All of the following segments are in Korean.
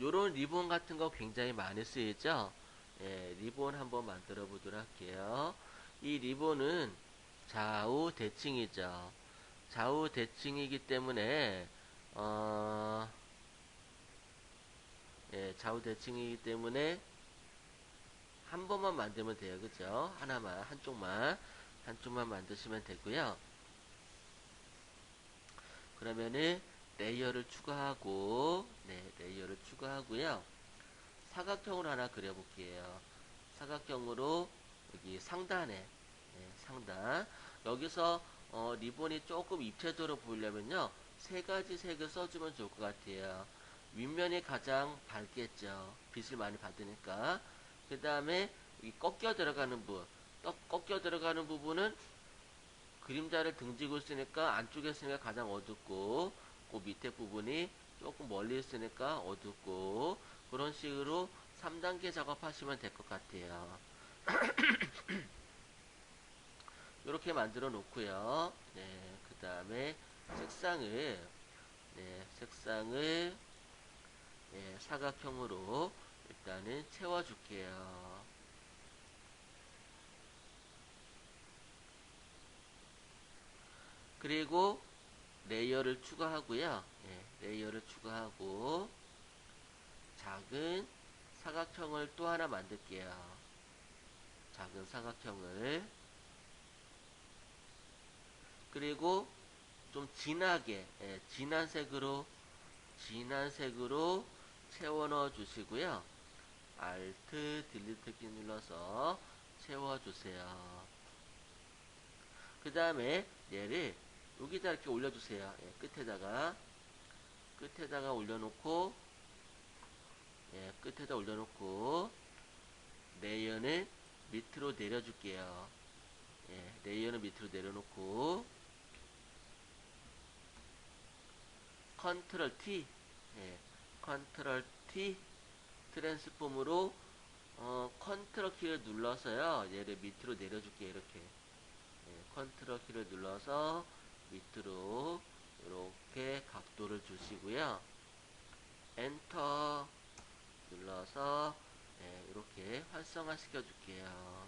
요런 리본 같은 거 굉장히 많이 쓰이죠? 예, 리본 한번 만들어 보도록 할게요. 이 리본은 좌우 대칭이죠. 좌우 대칭이기 때문에, 어, 예, 좌우 대칭이기 때문에 한 번만 만들면 돼요. 그죠? 하나만, 한쪽만, 한쪽만 만드시면 되고요. 그러면은 레이어를 추가하고, 네, 레이어를 추가하고요. 사각형으로 하나 그려볼게요. 사각형으로 여기 상단에, 네, 상단. 여기서 어, 리본이 조금 입체적으로 보이려면요. 세 가지 색을 써주면 좋을 것 같아요. 윗면이 가장 밝겠죠. 빛을 많이 받으니까. 그 다음에 이 꺾여 들어가는 부분. 떡 꺾여 들어가는 부분은 그림자를 등지고 있으니까 안쪽에 있으니까 가장 어둡고 그 밑에 부분이 조금 멀리 있으니까 어둡고 그런 식으로 3단계 작업하시면 될 것 같아요. 이렇게 만들어 놓고요. 네, 그 다음에 색상을 네, 색상을 네, 사각형으로 일단은 채워줄게요. 그리고 레이어를 추가하고요. 네, 레이어를 추가하고 작은 사각형을 또 하나 만들게요. 작은 사각형을 그리고 좀 진하게 예, 진한 색으로 진한 색으로 채워 넣어 주시고요. Alt 딜리트 키 눌러서 채워 주세요. 그 다음에 얘를 여기다 이렇게 올려주세요. 예, 끝에다가 끝에다가 올려놓고 예, 끝에다 올려놓고 레이어는 밑으로 내려줄게요. 예, 레이어는 밑으로 내려놓고 컨트롤 T 예, 컨트롤 T 트랜스폼으로 어, 컨트롤 키를 눌러서요. 얘를 밑으로 내려줄게요. 이렇게 예, 컨트롤 키를 눌러서 밑으로 이렇게 각도를 주시고요. 엔터 눌러서 네, 이렇게 활성화 시켜 줄게요.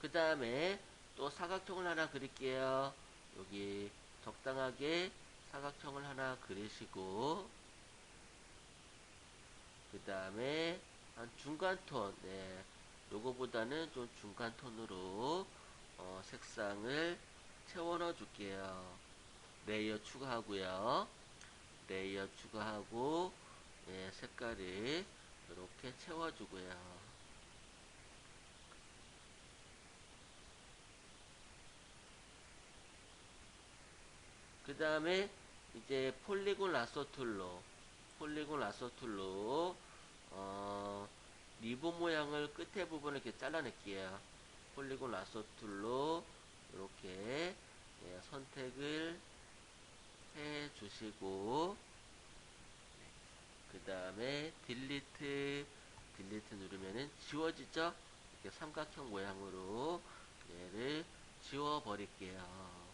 그 다음에 또 사각형을 하나 그릴게요. 여기 적당하게 사각형을 하나 그리시고 그 다음에 한 중간 톤 네, 요거보다는 좀 중간 톤으로 어, 색상을 채워 넣어 줄게요. 레이어 추가하고요. 레이어 추가하고 예, 색깔을 이렇게 채워주고요. 그 다음에 이제 폴리곤 라서 툴로 폴리곤 라서 툴로 어, 리본 모양을 끝에 부분을 이렇게 잘라낼게요. 폴리곤 라서 툴로 이렇게 예, 선택을 해 주시고 그 다음에 딜리트 딜리트 누르면은 지워지죠? 이렇게 삼각형 모양으로 얘를 지워 버릴게요.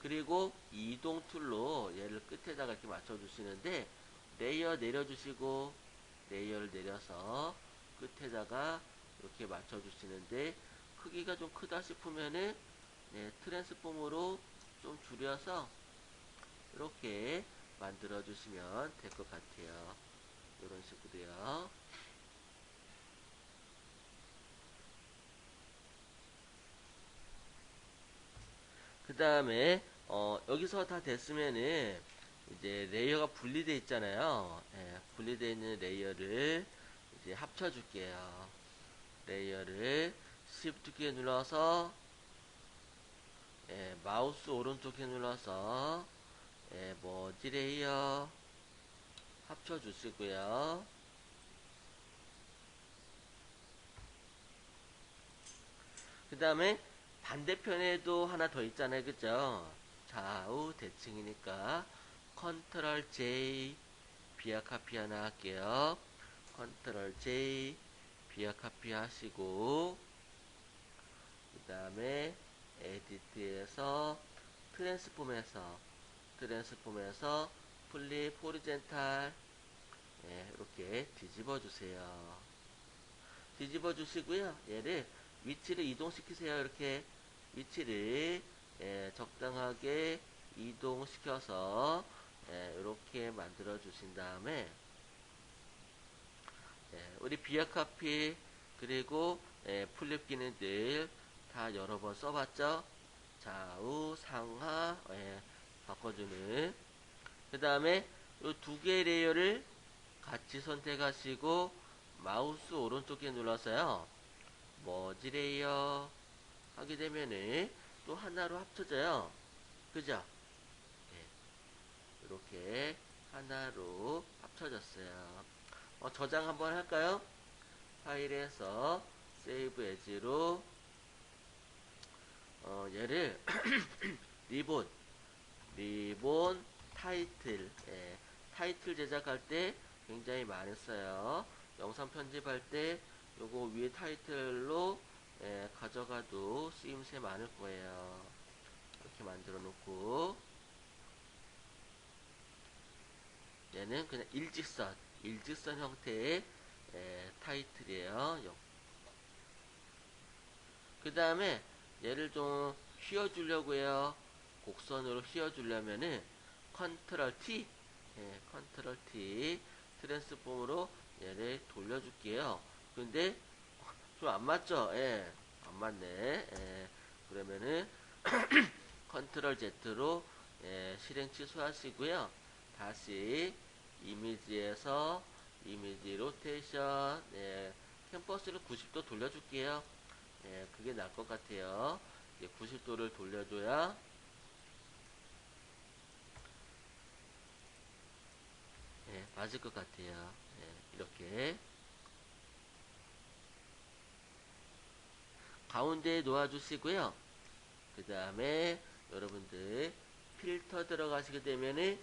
그리고 이동 툴로 얘를 끝에다가 이렇게 맞춰 주시는데 레이어 내려 주시고 레이어를 내려서 끝에다가 이렇게 맞춰 주시는데 크기가 좀 크다 싶으면은 네, 트랜스폼으로 좀 줄여서 이렇게 만들어 주시면 될 것 같아요. 이런 식으로요. 그 다음에 어, 여기서 다 됐으면은 이제 레이어가 분리되어 있잖아요. 예, 분리되어 있는 레이어를 이제 합쳐 줄게요. 레이어를 Shift 키 눌러서 예, 마우스 오른쪽 키 눌러서 예, 머지 레이어 합쳐 주시고요. 그 다음에 반대편에도 하나 더 있잖아요. 그죠? 좌우 대칭이니까 컨트롤 J 비아 카피 하나 할게요. 컨트롤 J 비아 카피 하시고 그 다음에 에디트에서 트랜스폼에서 트랜스폼에서 플립 호리젠탈 예, 이렇게 뒤집어 주세요. 뒤집어 주시고요. 얘를 위치를 이동시키세요. 이렇게 위치를 예, 적당하게 이동시켜서 예, 이렇게 만들어 주신 다음에 예, 우리 비아카피 그리고 예, 플립 기능들 다 여러 번 써봤죠? 좌우 상하 예, 바꿔주는 그 다음에 이 두 개의 레이어를 같이 선택하시고 마우스 오른쪽에 눌러서요 머지 레이어 하게 되면은 또 하나로 합쳐져요 그죠? 네. 이렇게 하나로 합쳐졌어요 어, 저장 한번 할까요? 파일에서 세이브 에지로 어, 얘를 리본 리본 타이틀 예, 타이틀 제작할 때 굉장히 많이 써요. 영상 편집할 때 요거 위에 타이틀로 예, 가져가도 쓰임새 많을 거예요. 이렇게 만들어 놓고. 얘는 그냥 일직선 일직선 형태의 예, 타이틀이에요. 그 다음에 얘를 좀 휘어주려고 해요. 곡선으로 휘어주려면은 컨트롤 T 예, 컨트롤 T 트랜스폼으로 얘를 돌려줄게요. 근데 좀 안 맞죠? 예, 안 맞네. 예, 그러면은 컨트롤 Z로 예, 실행 취소하시고요. 다시 이미지에서 이미지 로테이션 예, 캠퍼스를 90도 돌려줄게요 예, 그게 나을 것 같아요 90도를 돌려줘야 예, 맞을 것 같아요. 예, 이렇게 가운데에 놓아 주시고요. 그 다음에 여러분들 필터 들어가시게 되면은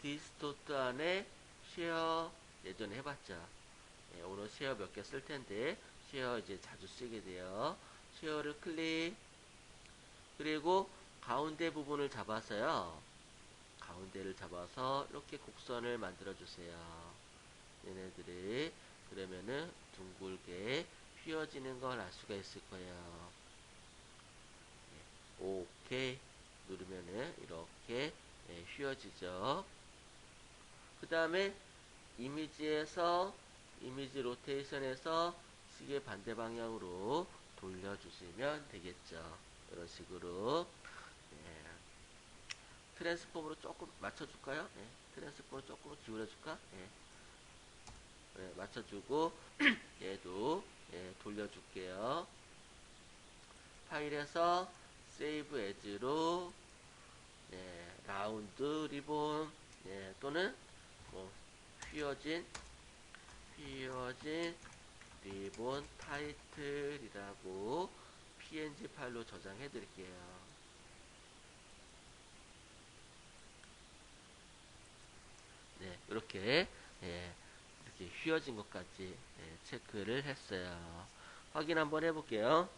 디스토트 안에 쉐어 예전에 해봤죠. 예, 오늘 쉐어 몇 개 쓸 텐데 쉐어 이제 자주 쓰게 돼요. 쉐어를 클릭 그리고 가운데 부분을 잡아서요. 가운데를 잡아서 이렇게 곡선을 만들어 주세요. 얘네들이 그러면은 둥글게 휘어지는 걸 알 수가 있을 거예요. 네, 오케이 누르면은 이렇게 네, 휘어지죠. 그 다음에 이미지에서 이미지 로테이션에서 시계 반대 방향으로 돌려주시면 되겠죠. 이런 식으로 트랜스폼으로 조금 맞춰줄까요? 네, 트랜스폼으로 조금 기울여줄까? 네. 네, 맞춰주고 얘도 예, 돌려줄게요. 파일에서 세이브 에즈로 네, 라운드 리본 네, 또는 뭐 휘어진 휘어진 리본 타이틀이라고 png 파일로 저장해 드릴게요. 네, 이렇게 예, 이렇게 휘어진 것까지 예, 체크를 했어요. 확인 한번 해볼게요.